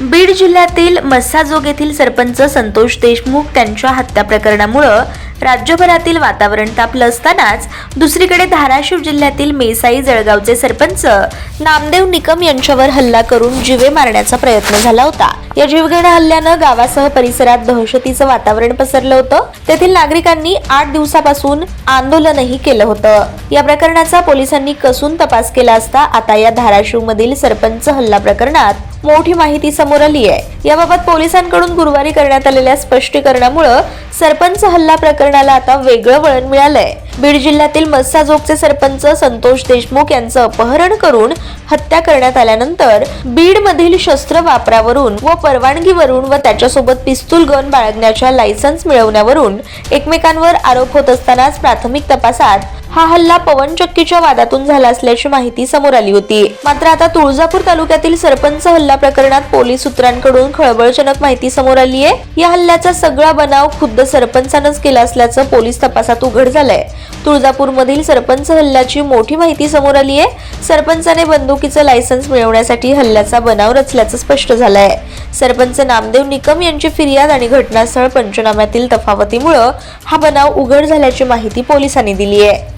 बीड जिल्ह्यातील मस्साजोग येथील सरपंच संतोष देशमुख त्यांच्या हत्या प्रकरणामुळं राज्यभरातील वातावरण तापलं असतानाच दुसरीकडे धाराशिव जिल्ह्यातील मेसाई जळगावचे सरपंच नामदेव निकम यांच्यावर हल्ला करून जिवे मारण्याचा प्रयत्न झाला होता. या जीवघेण्या हल्ल्यानं गावासह परिसरात दहशतीचं वातावरण पसरलं होतं. तेथील नागरिकांनी आठ दिवसापासून आंदोलनही केलं होतं. या प्रकरणाचा पोलिसांनी कसून तपास केला असता आता या धाराशिव मधील सरपंच हल्ला प्रकरणात मोठी माहिती समोर आली आहे. याबाबत पोलिसांकडून गुरुवारी करण्यात आलेल्या स्पष्टीकरणामुळं सरपंच हल्ला प्रकरणाला आता वेगळं वळण मिळालंय. बीड जिल्ह्यातील मस्साजोगचे सरपंच संतोष देशमुख यांचं अपहरण करून हत्या करण्यात आल्यानंतर बीड मधील शस्त्र वापरावरून व परवानगीवरून व त्याच्यासोबत पिस्तूल गन बाळगण्याच्या लायसन्स मिळवण्यावरून एकमेकांवर आरोप होत असतानाच प्राथमिक तपासात हा हल्ला पवनचक्कीच्या वादातून झाला असल्याची माहिती समोर आली होती. मात्र आता तुळजापूर तालुक्यातील सरपंच हल्ला प्रकरणात पोलीस सूत्रांकडून खळबळजनक माहिती समोर आली आहे. या हल्ल्याचा सगळा बनाव खुद्द सरपंचानंच केला असल्याचं पोलीस तपासात उघड झालंय. तुळजापूर मधील सरपंच हल्ल्याची मोठी माहिती समोर आली आहे. सरपंचाने बंदुकीचं लायसन्स मिळवण्यासाठी हल्ल्याचा बनाव रचल्याचं स्पष्ट झालंय. सरपंच नामदेव निकम यांची फिर्याद आणि घटनास्थळ पंचनाम्यातील तफावतीमुळं हा बनाव उघड झाल्याची माहिती पोलिसांनी दिली आहे.